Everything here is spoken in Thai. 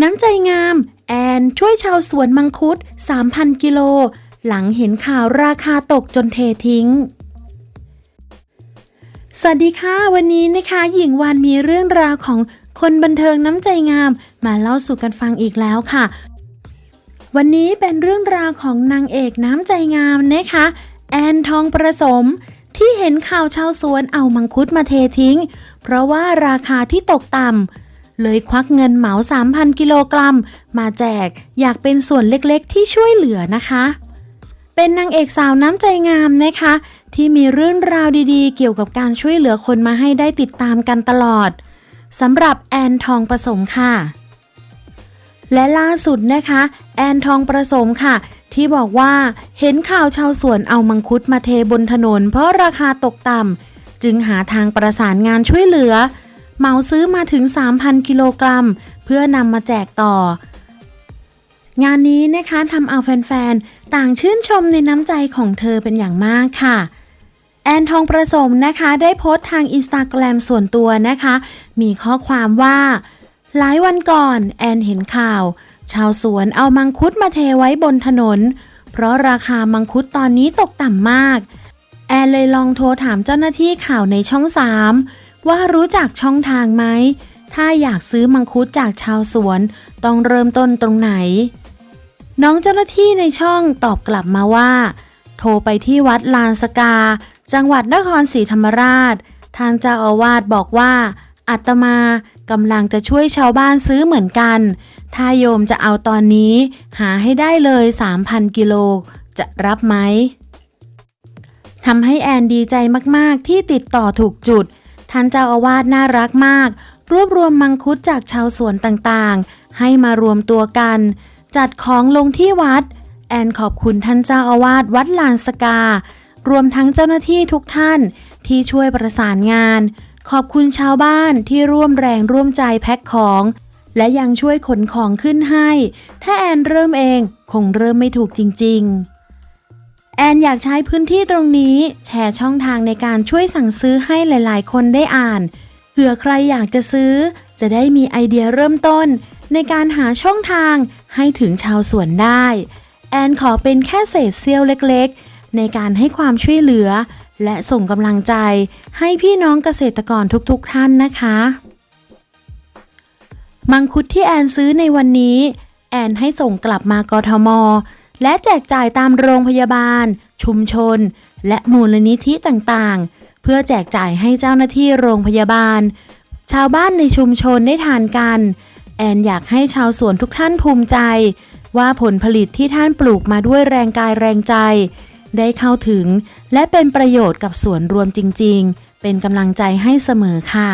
น้ำใจงาม แอนช่วยชาวสวนมังคุด 3,000 กิโล หลังเห็นข่าวราคาตกจนเททิ้ง สวัสดีค่ะ วันนี้นะคะ หญิงวานมีเรื่องราวของคนบันเทิงน้ำใจงาม มาเล่าสู่กันฟังอีกแล้วค่ะ วันนี้เป็นเรื่องราวของนางเอกน้ำใจงามนะคะ แอนทองประสมที่เห็นข่าวชาวสวนเอามังคุดมาเททิ้ง เพราะว่าราคาที่ตกต่ำ เลยควักเงินเหมา 3,000 กิโลกรัม มาแจกอยากเป็นส่วนเล็กๆ ที่ช่วยเหลือนะคะ เป็นนางเอกสาวน้ำใจงามนะคะ ที่มีเรื่องราวดีๆ เกี่ยวกับการช่วยเหลือคนมาให้ได้ติดตามกันตลอดสำหรับแอนทองประสมค่ะ และล่าสุดนะคะ แอนทองประสมค่ะ ที่บอกว่าเห็นข่าวชาวสวนเอามังคุดมาเทบนถนน เพราะราคาตกต่ำจึงหาทางประสานงานช่วยเหลือ เหมาซื้อมาถึง 3,000 กิโลกรัม เพื่อนำมาแจกต่อ งานนี้นะคะทำเอาแฟนๆ ต่างชื่นชมในน้ำใจของเธอเป็นอย่างมากค่ะแอนทองประสมนะคะได้โพสต์ทางอินสตาแกรมส่วนตัวนะคะ มีข้อความว่า หลายวันก่อน แอนเห็นข่าว ชาวสวนเอามังคุดมาเทไว้บนถนน เพราะราคามังคุดตอนนี้ตกต่ำมาก แอนเลยลองโทรถามเจ้าหน้าที่ข่าวในช่องสาม ว่ารู้จักช่องทางไหม ถ้าอยากซื้อมังคุดจากชาวสวน ต้องเริ่มต้นตรงไหน น้องเจ้าหน้าที่ในช่องตอบกลับมาว่า โทรไปที่วัดลานสกา จังหวัดนครศรีธรรมราช ทางเจ้าอาวาสบอกว่าอาตมากำลังจะช่วยชาวบ้านซื้อเหมือนกัน ถ้าโยมจะเอาตอนนี้ หาให้ได้เลย 3,000 กิโล จะรับไหมทำให้แอนดีใจมาก ๆ ที่ติดต่อถูกจุด ท่านเจ้าอาวาสน่ารักมาก รวบรวมมังคุดจากชาวสวนต่างๆ ให้มารวมตัวกัน จัดของลงที่วัด แอนขอบคุณท่านเจ้าอาวาสวัดลานสกา รวมทั้งเจ้าหน้าที่ทุกท่านที่ช่วยประสานงาน ขอบคุณชาวบ้านที่ร่วมแรงร่วมใจแพ็คของ และยังช่วยขนของขึ้นให้ ถ้าแอนเริ่มเองคงเริ่มไม่ถูกจริง ๆ นอยากใช้พื้นที่ตรงนี้ แชร์ช่องทางในการช่วยสั่งซื้อให้หลายๆ คนได้อ่าน เผื่อใครอยากจะซื้อ จะได้มีไอเดียเริ่มต้น ในการหาช่องทางให้ถึงชาวสวนได้ แอนขอเป็นแค่เศษเสี้ยวเล็กๆ ในการให้ความช่วยเหลือ และส่งกำลังใจ ให้พี่น้องเกษตรกรทุกๆ ท่านนะคะ มังคุดที่แอนซื้อในวันนี้ แอนให้ส่งกลับมากทม และแจกจ่ายตามโรงพยาบาล ชุมชน และมูลนิธิต่างๆ เพื่อแจกจ่ายให้เจ้าหน้าที่โรงพยาบาล ชาวบ้านในชุมชนได้ทานกัน แอนอยากให้ชาวสวนทุกท่านภูมิใจ ว่าผลผลิตที่ท่านปลูกมาด้วยแรงกายแรงใจ ได้เข้าถึง และเป็นประโยชน์กับสวนรวมจริง ๆ เป็นกำลังใจให้เสมอค่ะ